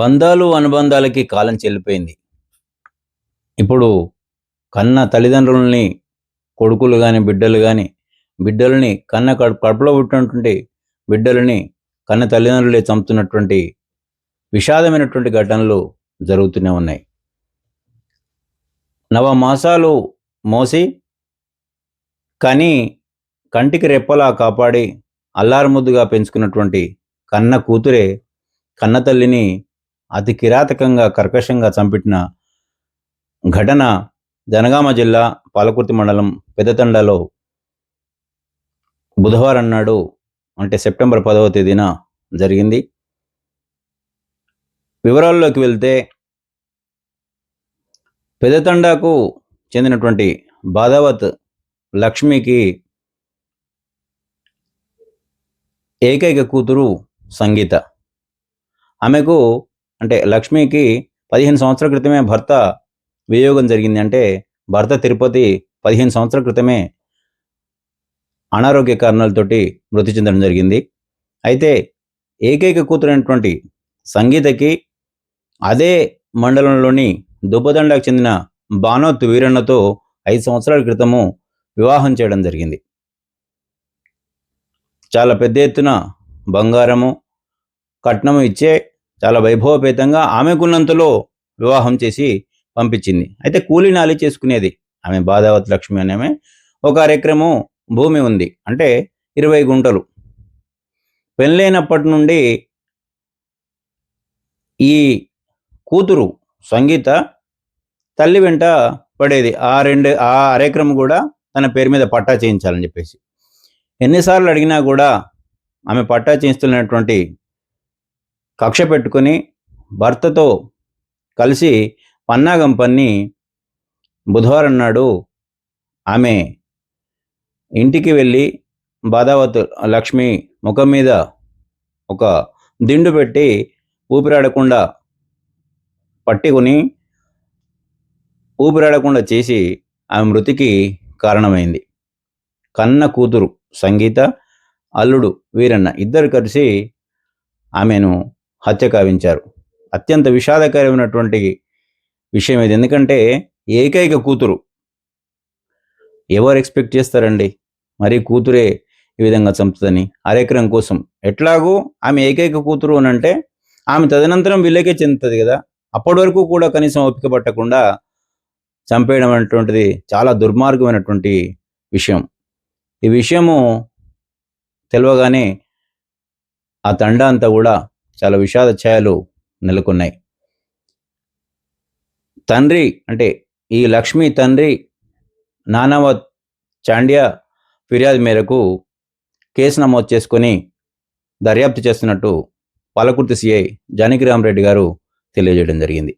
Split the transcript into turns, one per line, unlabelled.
బంధాలు అనుబంధాలకి కాలం చెల్లిపోయింది. ఇప్పుడు కన్న తల్లిదండ్రులని కొడుకులు కానీ బిడ్డలు కానీ బిడ్డలని కన్న కడుపు కడుపులో పుట్టినటువంటి బిడ్డలని కన్న తల్లిదండ్రులే చంపుతున్నటువంటి విషాదమైనటువంటి ఘటనలు జరుగుతూనే ఉన్నాయి. నవమాసాలు మోసి కని కంటికి రెప్పలా కాపాడి అల్లారుముద్దుగా పెంచుకున్నటువంటి కన్న కూతురే కన్న తల్లిని అతి కిరాతకంగా కర్కశంగా చంపిన ఘటన జనగామ జిల్లా పాలకుర్తి మండలం పెద్దతండలో బుధవారం నాడు అంటే సెప్టెంబర్ పదవ తేదీన జరిగింది. వివరాల్లోకి వెళ్తే పెదతండాకు చెందినటువంటి బాధావత్ లక్ష్మికి ఏకైక కూతురు సంగీత. ఆమెకు అంటే లక్ష్మికి పదిహేను సంవత్సరాల క్రితమే భర్త వియోగం జరిగింది. అంటే భర్త తిరుపతి పదిహేను సంవత్సరాల క్రితమే అనారోగ్య కారణాలతోటి మృతి చెందడం జరిగింది. అయితే ఏకైక కూతురైనటువంటి సంగీతకి అదే మండలంలోని దుబ్బదండకు చెందిన బానోత్ వీరన్నతో ఐదు సంవత్సరాల క్రితము వివాహం చేయడం జరిగింది. చాలా పెద్ద ఎత్తున బంగారము కట్నము ఇచ్చే చాలా వైభవపేతంగా ఆమెకున్నంతలో వివాహం చేసి పంపించింది. అయితే కూలీ నాలి చేసుకునేది ఆమె బాధావతి లక్ష్మి అనే ఒక కార్యక్రమం భూమి ఉంది. అంటే ఇరవై గుంటలు. పెళ్ళైనప్పటి నుండి ఈ కూతురు సంగీత తల్లి వెంట పడేది. ఆ రెండు ఆ అరెకరం కూడా తన పేరు మీద పట్టా చేయించాలని చెప్పేసి. ఎన్నిసార్లు అడిగినా కూడా ఆమె పట్టా చేయిస్తున్నటువంటి కక్ష పెట్టుకొని భర్తతో కలిసి పన్నాగం పన్ని బుధవారం నాడు ఆమె ఇంటికి వెళ్ళి బాధావత్ లక్ష్మి ముఖం మీద ఒక దిండు పెట్టి ఊపిరాడకుండా పట్టుకుని ఊపిరాడకుండా చేసి ఆమె మృతికి కారణమైంది. కన్న కూతురు సంగీత అల్లుడు వీరన్న ఇద్దరు కలిసి ఆమెను హత్య కావించారు. అత్యంత విషాదకరమైనటువంటి విషయం ఇది. ఎందుకంటే ఏకైక కూతురు. ఎవరు ఎక్స్పెక్ట్ చేస్తారండి? మరి కూతురే ఈ విధంగా చంపుతుందని. అరెకరం కోసం. ఎట్లాగూ ఆమె ఏకైక కూతురు అని అంటే ఆమె తదనంతరం వీళ్ళకే చెందుతుంది కదా. అప్పటి వరకు కూడా కనీసం ఓపిక పట్టకుండా చంపేయడం అనేటువంటిది చాలా దుర్మార్గమైనటువంటి విషయం. ఈ విషయము తెలియగానే ఆ తండ అంతా కూడా చాలా విషాద ఛాయలు నెలకొన్నాయి. తండ్రి అంటే ఈ లక్ష్మి తండ్రి నానవ చాండ్య ఫిర్యాదు మేరకు కేసు నమోదు చేసుకొని దర్యాప్తు చేస్తున్నట్టు పాలకుర్తి సిఐ జానకిరామరెడ్డి గారు తెలియజేయడం జరిగింది.